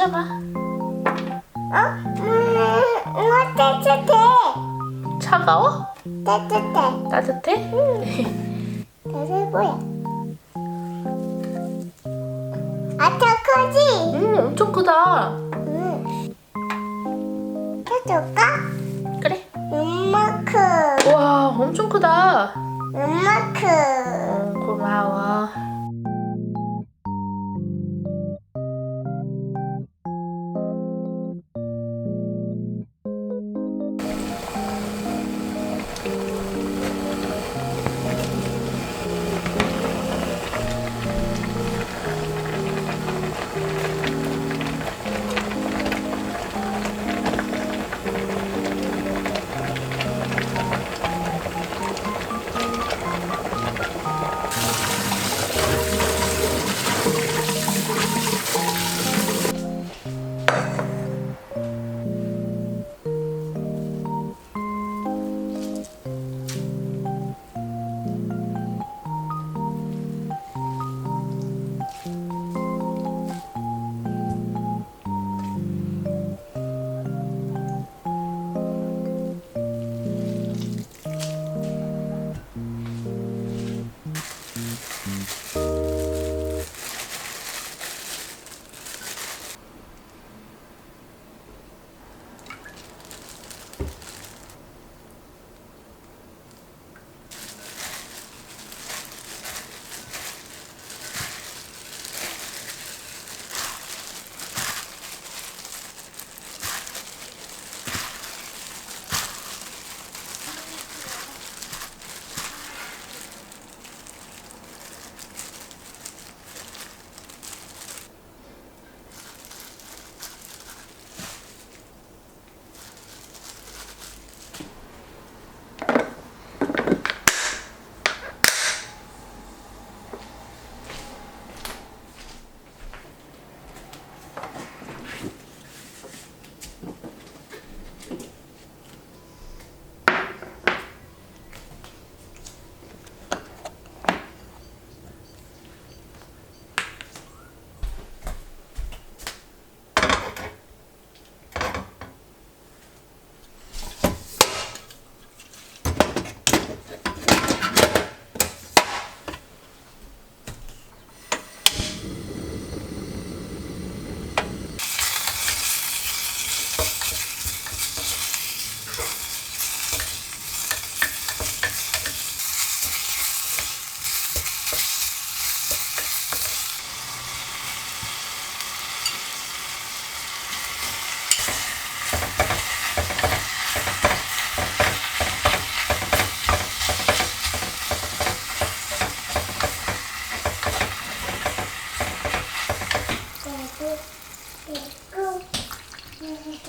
만져봐. 어? 음, 이거 따뜻해. 차가워? 따뜻해. 따뜻해? 따뜻해 보여. 아차 크지? 응 엄청 크다. 응. 해줄까? 그래. 이만큼. 와 엄청 크다. 이만큼. 어, 고마워.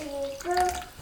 五个。